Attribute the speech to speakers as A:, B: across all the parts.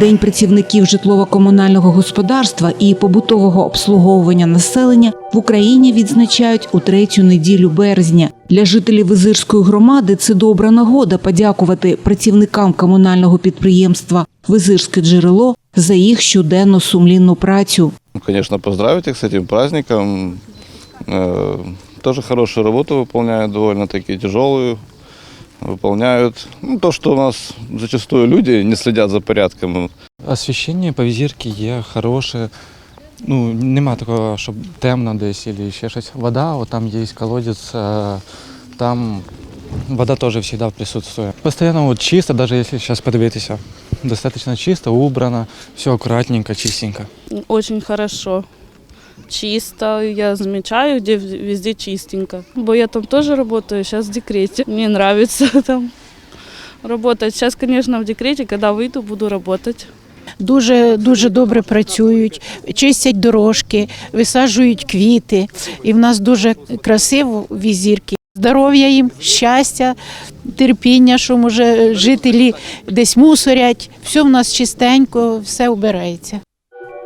A: День працівників житлово-комунального господарства і побутового обслуговування населення в Україні відзначають у третю неділю березня. Для жителів Визирської громади це добра нагода подякувати працівникам комунального підприємства Визирське джерело за їх щоденну сумлінну працю.
B: Ну, Конечно, поздравить их с этим праздником. Э, Тоже хорошую работу выполняют, довольно-таки тяжелую. Выполняют ну, то, что у нас зачастую люди не следят за порядком.
C: Освіщення по візірки є хороше. Ну, нема такого, щоб темно десь або ще щось. Вода, от там є колодець, е, там вода теж завжди присутствує. Постоянно от чисто, навіть якщо зараз подивитися. Достаточно чисто, убрано, все аккуратненько, чистенько.
D: Очень хорошо. Чисто, я замечаю, где везде чистенько. Бо я там тоже работаю, сейчас в декрете. Мне нравится там работать. Сейчас, конечно, в декрете, когда выйду, буду работать.
E: дуже дуже добре працюють, чистять дорожки, висаджують квіти. І в нас дуже красиво візірки. Здоров'я їм, щастя, терпіння, що може жителі десь мусорять. Все в нас чистенько, все убирається.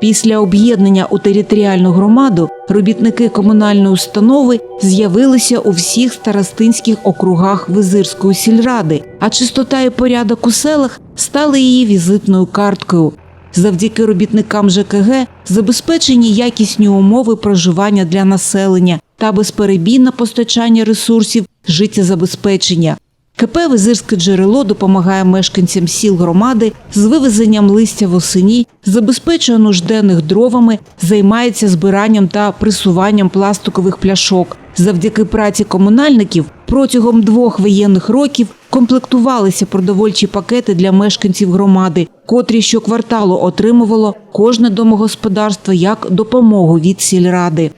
A: Після об'єднання у територіальну громаду робітники комунальної установи з'явилися у всіх старостинських округах Визирської сільради, а чистота і порядок у селах стали її візитною карткою. Завдяки робітникам ЖКГ забезпечені якісні умови проживання для населення та безперебійне постачання ресурсів життєзабезпечення. КП Визирське джерело допомагає мешканцям сіл громади з вивезенням листя восені, забезпечує нужденних дровами, займається збиранням та присуванням пластикових пляшок. Завдяки праці комунальників протягом двох воєнних років комплектувалися продовольчі пакети для мешканців громади, котрі щокварталу отримувало кожне домогосподарство як допомогу від сільради.